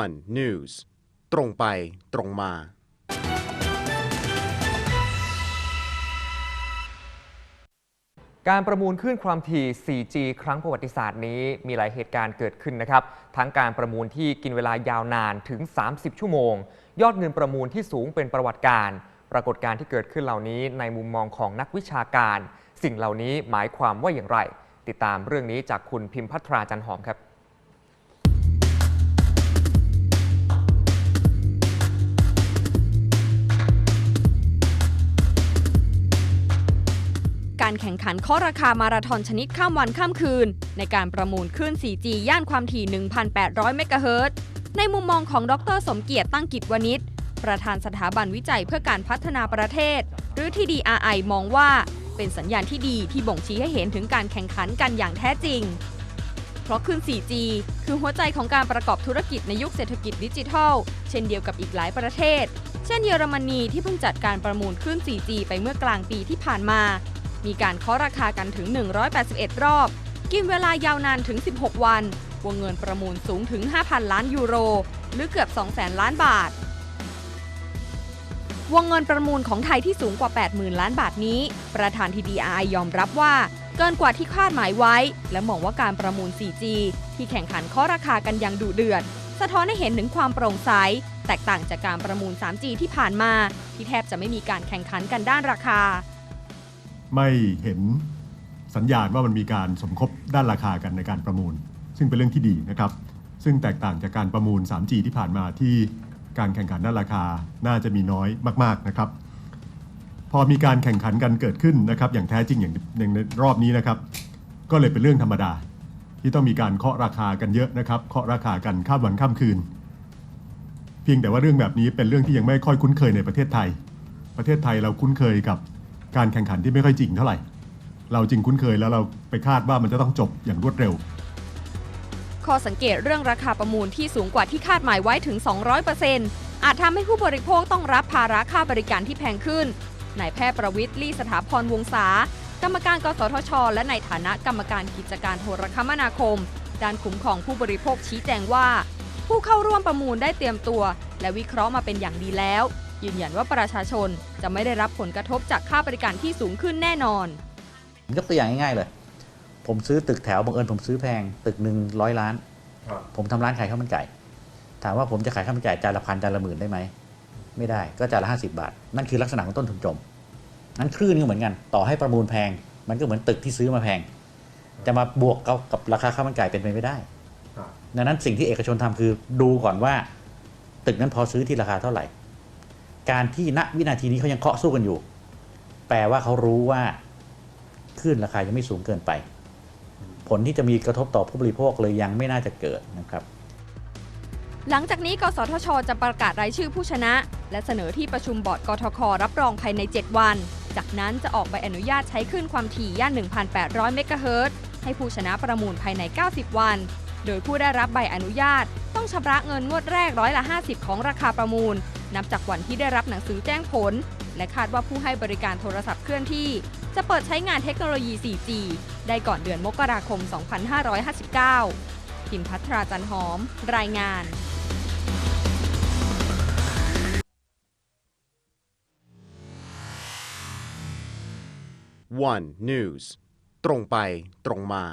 one news ตรงไปตรงมา การประมูลขึ้นความถี่ 4G ครั้งประวัติศาสตร์นี้มีหลายเหตุการณ์เกิดขึ้นนะครับ ทั้งการประมูลที่กินเวลายาวนานถึง 30 ชั่วโมง ยอดเงินประมูลที่สูงเป็นประวัติการปรากฏการณ์ที่เกิดขึ้นเหล่านี้ในมุมมองของนักวิชาการ สิ่งเหล่านี้หมายความว่าอย่างไร ติดตามเรื่องนี้จากคุณพิมพัทราจันหอมครับ แข่งขันเคาะราคามาราธอนชนิดข้ามวันข้ามคืน ในการประมูลคลื่น 4G ย่านความถี่ 1,800 เมกะเฮิรตซ์ในมุมมองของดรสมเกียรติตั้งกิจวณิชประธานสถาบันวิจัยเพื่อการพัฒนาประเทศ หรือที่ DRI มองว่าเป็นสัญญาณที่ดีที่บ่งชี้ให้เห็นถึงการแข่งขันกันอย่างแท้จริง เพราะคลื่น 4G คือหัวใจของการประกอบธุรกิจในยุคเศรษฐกิจดิจิทัล เช่นเดียวกับอีกหลายประเทศ เช่นเยอรมนีที่เพิ่งจัดการประมูลคลื่น 4G ไปเมื่อกลางปีที่ผ่านมา มีการเคาะราคากันถึง 181 รอบ กินเวลายาวนานถึง 16 วัน วงเงินประมูลสูงถึง 5,000 ล้านยูโร หรือเกือบ 200,000 ล้านบาท วงเงินประมูลของไทยที่สูงกว่า 80,000 ล้านบาทนี้ ประธานทีดีไอยอมรับว่าเกินกว่าที่คาดหมายไว้ และมองว่าการประมูล 4G ที่แข่งขันเคาะราคากันอย่างดุเดือด สะท้อนให้เห็นถึงความโปร่งใส แตกต่างจากการประมูล 3G ที่ผ่านมา ที่แทบจะไม่มีการแข่งขันกันด้านราคา ไม่เห็นสัญญาณว่ามันมีการสมคบด้านราคากันในการประมูล ซึ่งเป็นเรื่องที่ดีนะครับ ซึ่งแตกต่างจากการประมูล 3G ที่ผ่านมาที่การแข่งขันด้านราคาน่าจะมีน้อยมาก ๆนะครับ พอมีการแข่งขันกันเกิดขึ้นนะครับ อย่างแท้จริงอย่างอย่างในรอบนี้นะครับ ก็เลยเป็นเรื่องธรรมดา ที่ต้องมีการเคาะราคากันเยอะนะครับเคาะราคากันข้ามวันข้ามคืน เพียงแต่ว่าเรื่องแบบนี้เป็นเรื่องที่ยังไม่ค่อยคุ้นเคยในประเทศไทย ประเทศไทยเราคุ้นเคยกับ การแข่งขันที่ไม่ค่อยจริงเท่าไหร่ เราจึงคุ้นเคยแล้วเราไปคาดว่ามันจะต้องจบอย่างรวดเร็ว ข้อสังเกตเรื่องราคาประมูลที่สูงกว่าที่คาดหมายไว้ถึง 200%อาจทำให้ผู้บริโภคต้องรับภาระค่าบริการที่แพงขึ้นนายแพทย์ประวิทย์ลี่สถาพรวงศากรรมการกสทช และในฐานะกรรมการกิจการโทรคมนาคม ด้านคุ้มครองผู้บริโภคชี้แจงว่า ผู้เข้าร่วมประมูลได้เตรียมตัว และวิเคราะห์มาเป็นอย่างดีแล้ว ยืนยันว่าประชาชนจะไม่ได้รับผลกระทบจากค่าบริการที่สูงขึ้นแน่นอน ยกตัวอย่างง่ายๆเลย ผมซื้อตึกแถวบังเอิญผมซื้อแพง ตึกหนึ่งร้อยล้านผมทำร้านขายข้าวมันไก่ ถามว่าผมจะขายข้าวมันไก่จานละพันจานละหมื่นได้ไหม ไม่ได้ก็จานละห้าสิบาท นั่นคือลักษณะของต้นทุนจมนั้นคลื่นก็เหมือนกัน ต่อให้ประมูลแพง มันก็เหมือนตึกที่ซื้อมาแพง จะมาบวกกับกับราคาข้าวมันไก่เป็นไปไม่ได้ดังนั้นสิ่งที่เอกชนทำคือดูก่อนว่า ตึกนั้นพอซื้อที่ราคาเท่าไหร่ การที่ณวินาทีนี้เขายังเคาะสู้กันอยู่ แปลว่าเขารู้ว่าขึ้นราคายังไม่สูงเกินไป ผลที่จะมีกระทบต่อผู้บริโภคเลยยังไม่น่าจะเกิดนะครับ หลังจากนี้กสทช จะประกาศรายชื่อผู้ชนะ และเสนอที่ประชุมบอร์ดกทค รับรองภายใน 7 วัน จากนั้นจะออกใบอนุญาตใช้ขึ้นความถี่ย่าน 1,800 เมกะเฮิรตซ์ให้ผู้ชนะประมูลภายใน 90 วัน โดยผู้ได้รับใบอนุญาต ต้องชำระเงินงวดแรกร้อยละ 50 ของราคาประมูลนับจากวันที่ได้รับหนังสือแจ้งผล และคาดว่าผู้ให้บริการโทรศัพท์เคลื่อนที่ จะเปิดใช้งานเทคโนโลยี 4G ได้ก่อนเดือนมกราคม 2559พิมพัทราจันหอม รายงาน one news ตรงไปตรงมา